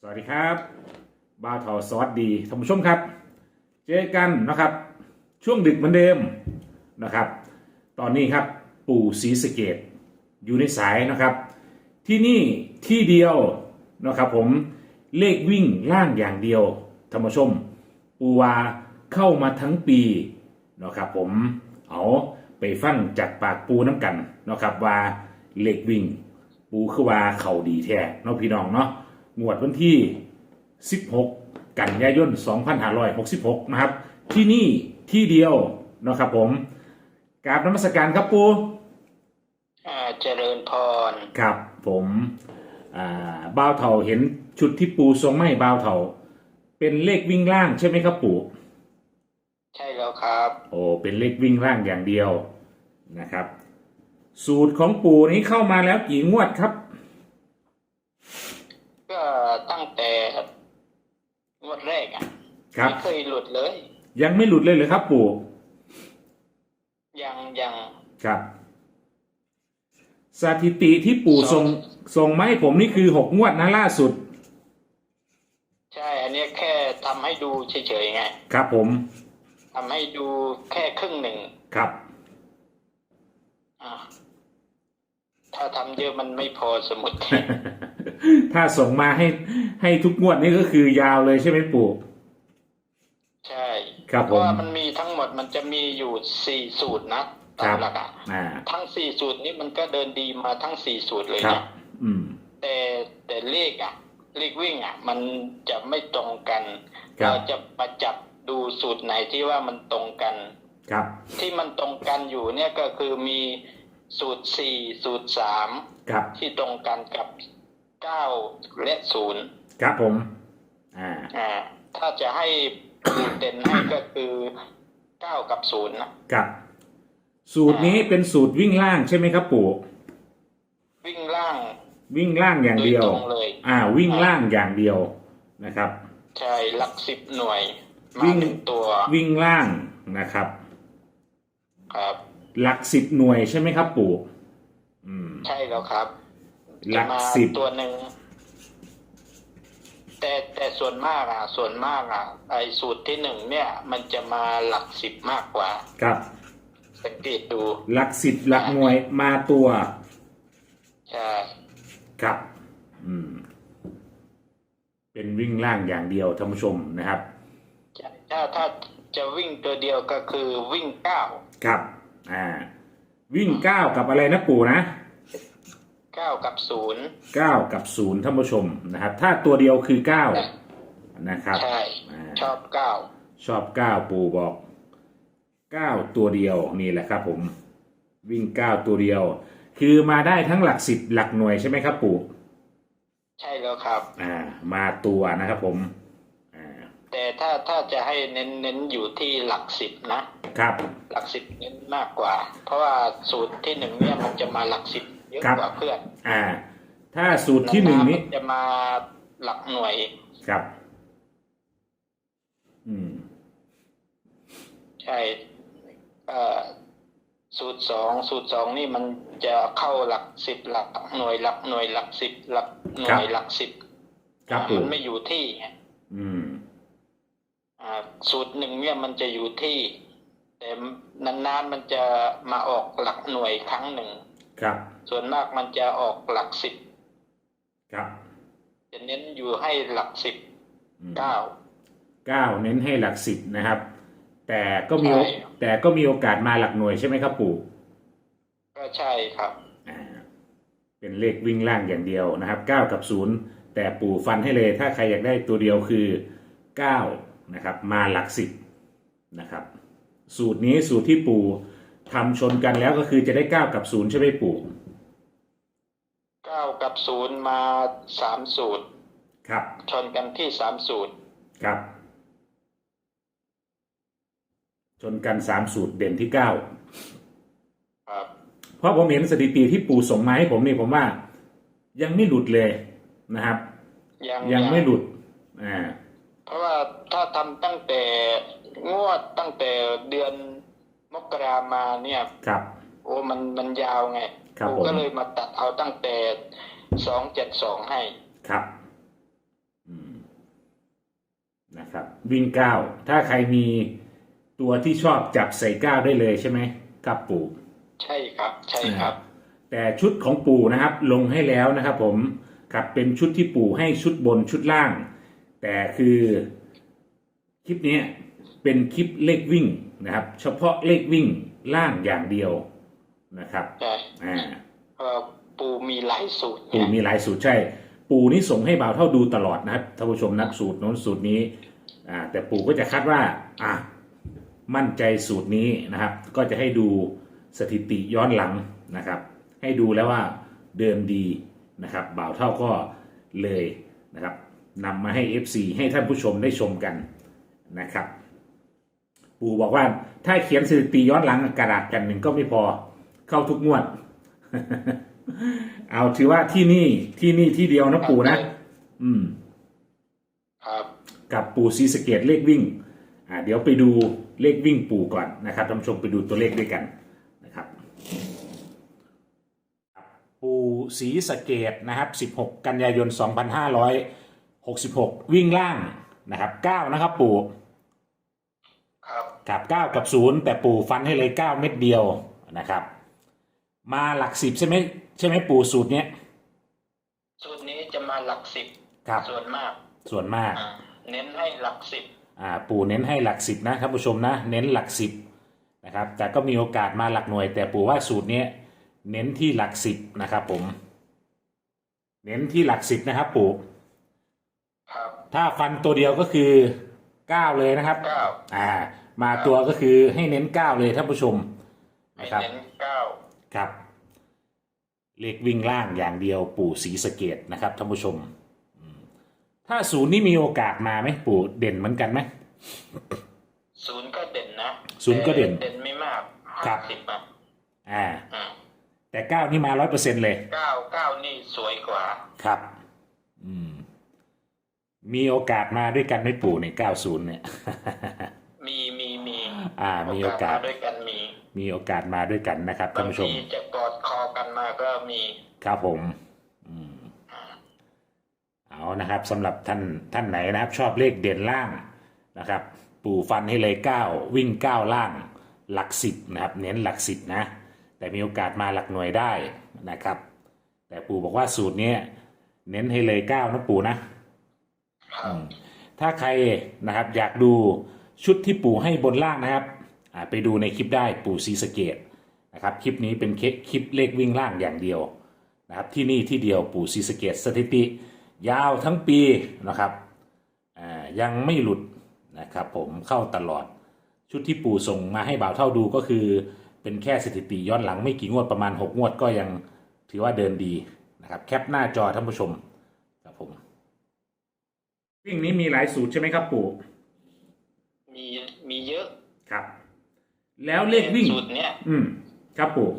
สวัสดีครับบ่าวเถาสวัสดีท่านผู้ชมครับ เจอกันนะครับ ช่วงดึกเหมือนเดิมนะครับ ตอนนี้ครับปู่ศรีสเกตอยู่ในสายนะครับ ที่นี่ที่เดียวนะครับผมเลขวิ่งล่างอย่างเดียวท่านผู้ชม ปูวาเข้ามาทั้งปีนะครับผมเอาไปฟังจากปากปูน้ำกันนะครับว่าเลขวิ่ง ปูคือว่าเข่าดีแท้เนาะพี่น้องเนาะ งวดวันที่ 16 กันยายน 2566 นะครับ ที่นี่ที่เดียวนะครับผมกราบนมัสการครับปูอ่าเจริญพร ครับผมอ่าบ่าวเถาเห็นชุดที่ปูทรงไม่บ่าวเถาเป็นเลขวิ่งล่างใช่ไหมครับปูใช่แล้วครับ โอ้เป็นเลขวิ่งล่างอย่างเดียวนะครับ สูตรของปูนี้เข้ามาแล้วกี่งวดครับก็ ตั้งแต่งวดแรกอะครับ ไม่เคยหลุดเลย ยังไม่หลุดเลยเลยครับ ปูยังยัง ครับ สถิติที่ปู่ส่งส่งมาให้ผมนี่คือหกงวดนะล่าสุด ใช่ อันเนี้ยแค่ทำให้ดูเฉยๆไงครับผม ทำให้ดูแค่ครึ่งหนึ่งครับ อ่าถ้าทำเยอะมันไม่พอสมุด ถ้าส่งมาให้ให้ทุกงวดนี่ก็คือยาวเลยใช่ไหมปู่ ใช่ครับเพราะว่าผมมันมีทั้งหมดมันจะมีอยู่สี่สูตรนะตาครัมบหลักอะอ่า ทั้งสี่สูตรนี้มันก็เดินดีมาทั้งสี่สูตรเลยครับ นะอืม แต่แต่เลขอะเลขวิ่งอะมันจะไม่ตรงกันครับ เราจะมาจับดูสูตรไหนที่ว่ามันตรงกัน ครับ ที่มันตรงกันอยู่เนี่ยก็คือมีสูตรสี่สูตรสาม ครับ ที่ตรงกันกับ เก้าและศูนย์ครับผม อ่า อ่า ถ้าจะให้สูตรเด่นให้ก็คือเก้ากับศูนย์นะครับ สูตรนี้เป็นสูตรวิ่งล่างใช่ไหมครับปู่วิ่งล่างวิ่งล่างอย่างโดยเดียวตรงเลย อ่า วิ่งล่างอย่างเดียวนะครับ ใช่หลักสิบหน่วย วิ่มาง หนึ่งตัววิ่งล่างนะครับ ครับ หลักสิบหน่วยใช่ไหมครับปู่อืม ใช่แล้วครับ หลักจะมาสิบตัวหนึ่งแต่แต่ส่วนมากอะ ส่วนมากอะ ไอสูตรที่หนึ่งเนี่ย มันจะมาหลักสิบมากกว่า ครับสังเกตดู หลักสิบหลักหน่วยมาตัวใช่ครับ อืม เป็นวิ่งล่างอย่างเดียวท่านผู้ชมนะครับใช่ถ้าถ้าจะวิ่งตัวเดียวก็คือวิ่งเก้าครับ อ่า วิ่งเก้ากับอะไรนะปู่นะ เก้ากับศูนย์เก้ากับศูนย์ท่านผู้ชมนะครับ ถ้าตัวเดียวคือเก้านะครับใช่อ่าชอบเก้าชอบเก้าปู่บอกเก้าตัวเดียวนี่แหละครับผมวิ่งเก้าตัวเดียว คือมาได้ทั้งหลักสิบหลักหน่วยใช่ไหมครับปู่ใช่แล้วครับ อ่า มาตัวนะครับผมอ่าแต่ถ้าถ้าจะให้เน้นเน้นอยู่ที่หลักสิบนะครับ หลักสิบเน้นมากกว่า เพราะว่าสูตรที่หนึ่งเนี่ยมันจะมาหลักสิบ เยอะครับกว่าเพื่อนอ่า ถ้าสูตรที่หนึ่งนี้มัจะมาหลักหน่วยครับ อืม ใช่เอ่อสูตรสองสูตรสองนี่มันจะเข้าหลักสิบหลักหน่วยหลักหน่วยหลักสิบหลักหน่วยหลักสิบครับอ่าปู่มันไม่อยู่ที่ไงอืมอ่าสูตรหนึ่งเนี่ยมันจะอยู่ที่ แต่นานๆมันจะมาออกหลักหน่วยครั้งหนึ่งครับ ส่วนมากมันจะออกหลักสิบครับ จะเน้นอยู่ให้หลักสิบอืมเก้าเก้าเน้นให้หลักสิบนะครับ แต่ก็มีใช่แต่ก็มีโอกาสมาหลักหน่วยใช่ไหมครับปู่ก็ใช่ครับอ่าเป็นเลขวิ่งล่างอย่างเดียวนะครับเก้ากับศูนย์แต่ปู่ฟันให้เลย ถ้าใครอยากได้ตัวเดียวคือเก้านะครับ มาหลักสิบนะครับ สูตรนี้สูตรที่ปู่ทำชนกันแล้วก็คือจะได้เก้ากับศูนย์ใช่ไหมปู่เก้ากับศูนย์มาสามสูตร ครับ ชนกันที่สามสูตร ครับ ชนกันสามสูตรเด่นที่เก้าครับ เพราะผมเห็นสถิติที่ปู่ส่งมาให้ผมนี่ผมว่า ยังไม่หลุดเลยนะครับ ยังยังไม่หลุด อ่า เพราะว่าถ้าทำตั้งแต่งวดตั้งแต่เดือนมกรามาเนี่ย ครับ โอ้มันมันยาวไง ครับผมผมก็เลยมาตัดเอาตั้งแต่สองเจ็ดสองให้ ครับ อืนะครับ วิ่งเก้าถ้าใครมีตัวที่ชอบจับใส่เก้าได้เลยใช่ไหมครับปู่ ใช่ครับ ใช่ครับ แต่ชุดของปู่นะครับ ลงให้แล้วนะครับ ผมครับเป็นชุดที่ปู่ให้ชุดบนชุดล่าง แต่คือคลิปนี้เป็นคลิปเลขวิ่งนะครับ เฉพาะเลขวิ่งล่างอย่างเดียว นะครับใช่อ่าเพราะปูมีหลายสูตร ปู่มีหลายสูตรใช่ ปู่นี่ส่งให้บ่าวเท่าดูตลอดนะครับท่านผู้ชมนักสูตรโน้นสูตรนี้อ่าแต่ปู่ก็จะคัดว่า อะมั่นใจสูตรนี้นะครับ ก็จะให้ดูสถิติย้อนหลังนะครับ ให้ดูแล้วว่าเดินดีนะครับบ่าวเท่าก็เลยนะครับนำมาให้ FC ให้ท่านผู้ชมได้ชมกันนะครับ ปู่บอกว่าถ้าเขียนสถิติย้อนหลังกระดาษแผ่นหนึ่งก็ไม่พอ เข้าทุกงวด เอาถือว่าที่นี่ที่นี่ที่เดียวนะปู่นะ อืม ครับ กับปู่ซีสะเกตเลขวิ่ง อ่า เดี๋ยวไปดูเลขวิ่งปู่ก่อนนะครับท่านผู้ชมไปดูตัวเลขด้วยกันนะครับ ปู่ศรีสะเกตนะครับ 16 กันยายน 2566 วิ่งล่างนะครับ 9 นะครับ ปู่ครับกับ 9 กับ 0 แต่ปู่ฟันให้เลย 9 เม็ดเดียวนะครับ มาหลักสิบใช่ไหมใช่ไหมปู่สูตรเนี้ยสูตรนี้จะมาหลักสิบครับส่วนมากส่วนมาก อ่าเน้นให้หลักสิบอ่าปู่เน้นให้หลักสิบนะท่านผู้ชมนะ เน้นหลักสิบนะครับ แต่ก็มีโอกาสมาหลักหน่วย แต่ปู่ว่าสูตรเนี้ยเน้นที่หลักสิบนะครับผม เน้นที่หลักสิบนะครับ ปู่ ครับถ้าฟันตัวเดียวก็คือเก้าเลยนะครับ เก้าอ่า มาตัวก็คือให้เน้นเก้าเลยท่านผู้ชมไม่นะครับ เน้นเก้า ครับเลขวิ่งล่างอย่างเดียวปู่สีสะเกตนะครับท่านผู้ชมอืมถ้าศูนย์นี่มีโอกาสมาไหมปู่เด่นเหมือนกันไหมศูนย์ก็เด่นนะศูนย์ก็เด่นแต่เด่นไม่มากครัห้าบสิบอะอ่าอืมแต่เก้านี่มาร้อยเปอร์เซ็นเลยเก้าเก้านี่สวยกว่า ครับ อืม มีโอกาสมาด้วยกันไหมปู่ในเก้าศูนย์เนี่ย มีมีมี อ่า มีโอกาสมด้วยกันมี มีโอกาสมาด้วยกันนะครับท่านบางผู้ชมทีจะกอดคอกันมาก็มีครับผมอืมเอานะครับสำหรับท่านท่านไหนนะครับ ชอบเลขเด่นล่างนะครับ ปู่ฟันให้เลยเก้าวิ่งเก้าล่างหลักสิบนะครับ เน้นหลักสิบนะ แต่มีโอกาสมาหลักหน่วยได้นะครับ แต่ปู่บอกว่าสูตรเนี้ยเน้นให้เลยเก้านะปู่นะครับถ้าใครนะครับอยากดูชุดที่ปู่ให้บนล่างนะครับอ่า ไปดูในคลิปได้ปู่ซีสะเกตนะครับคลิปนี้เป็นคลิปคลิปเลขวิ่งล่างอย่างเดียวนะครับที่นี่ที่เดียวปู่ซีสะเกตสถิติ ยาวทั้งปีนะครับอ่ายังไม่หลุดนะครับผมเข้าตลอดชุดที่ปู่ส่งมาให้บ่าวเท่าดูก็คือ เป็นแค่สถิติย้อนหลังไม่กี่งวดประมาณ 6 งวดก็ยังถือว่าเดินดีนะครับแคปหน้าจอท่านผู้ชมครับผมวิ่งนี้มีหลายสูตรใช่ไหมครับปู่มีมีเยอะครับ แล้วเลขวิ่งสูตรเนี้ยอืมครับปู่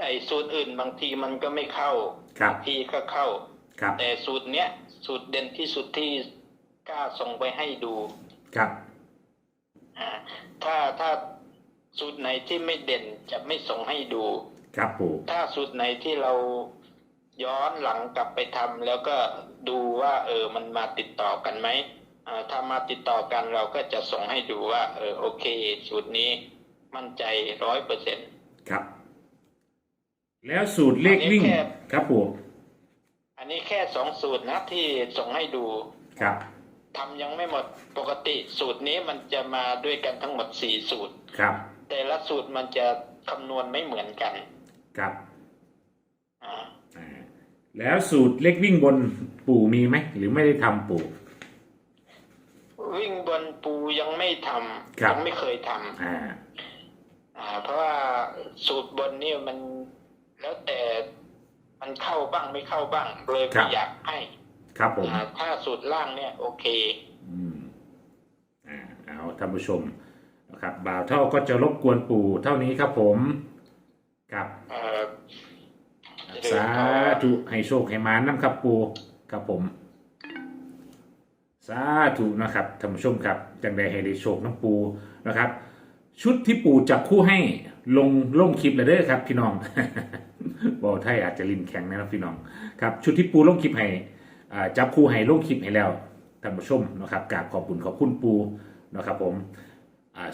ไอ้สูตรอื่นบางทีมันก็ไม่เข้าครับบางทีก็เข้าครับแต่สูตรเนี้ยสูตรเด่นที่สุดที่กล้าส่งไปให้ดูครับอ่าถ้าถ้าสูตรไหนที่ไม่เด่นจะไม่ส่งให้ดู ครับปู่ถ้าสูตรไหนที่เราย้อนหลังกลับไปทำแล้วก็ดูว่า เออมันมาติดต่อกันไหมอ่าถ้ามาติดต่อกันเราก็จะส่งให้ดูว่า เออโอเค สูตรนี้ มั่นใจร้อยเปอร์เซ็นต์ครับ แล้วสูตรเลขวิ่งอันนี้แค่ครับปู่อันนี้แค่สองสูตรนะที่ส่งให้ดูครับทำยังไม่หมดปกติสูตรนี้มันจะมาด้วยกันทั้งหมดสี่สูตรครับ แต่ละสูตรมันจะคำนวณไม่เหมือนกันครับอ่าอ่าแล้วสูตรเลขวิ่งบนปู่มีไหมหรือไม่ได้ทำปู่ วิ่งบนปูยังไม่ทครัำบยังไม่เคยทำอ่าอ่า เพราะว่าสูตรบนนี่มันแล้วแต่มันเข้าบ้างไม่เข้าบ้าง เลยครัไม่บอยากให้ ครับผมอ่าถ้าสูตรล่างเนี่ย โอเค อืมอ่าเอาท่านผู้ชมนะครับบ่าวเท่าก็จะรบกวนปู่เท่านี้ครับผมครับเอ่อสาธุให้โชคให้มาน้ำครับปูครับผม สาธุนะครับท่านผู้ชมครับ จังใดให้ได้โชคน้ำปูนะครับ ชุดที่ปู่จับคู่ให้ลงล่งคลิปเลยเด้อครับ พี่น้องบอกไทยอาจจะลิ้นแข็งนะครับพี่น้องครับ ชุดที่ปูลงคลิปให้จับคู่ให้ล่งคลิปให้แล้วท่านผู้ชมนะครับกราบขอบคุณขอบคุณปูนะครับผม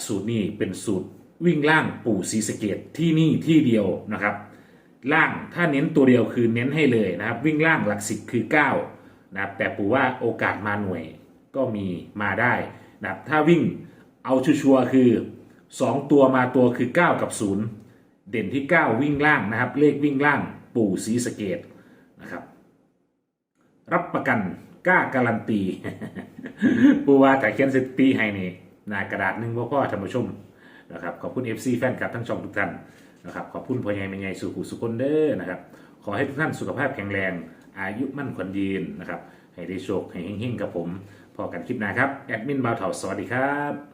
สูตรนี้เป็นสูตรวิ่งล่างปู่ศรีสเกดที่นี่ที่เดียวนะครับ ล่างถ้าเน้นตัวเดียวคือเน้นให้เลยนะครับ วิ่งล่างหลักสิบคือ9นะครับแต่ปู่ว่าโอกาสมาหน่วยก็มีมาได้นะครับถ้าวิ่งเอาชัวร์คือ 2ตัวมาตัวคือ 9 กับ 0 เด่นที่ 9 วิ่งล่างนะครับ เลขวิ่งล่างปู่ศรีสเกดนะครับ รับประกันกล้าการันตีปูว่าแต่เขียนสถิติให้นี่หนากระดาษหนึ่งพ่อพ่อท่านผู้ชมนะครับขอบคุณ FC แฟนคลับทั้งช่องทุกท่านนะครับขอบคุณพ่อใหญ่แม่ใหญ่สุขุสุคนเด้อนะครับ ขอให้ทุกท่านสุขภาพแข็งแรง อายุมั่นขวัญยืนนะครับให้ได้โชคให้เฮงๆกับผมพอกันคลิปหน้าครับ แอดมินบ่าวเถาสวัสดีครับ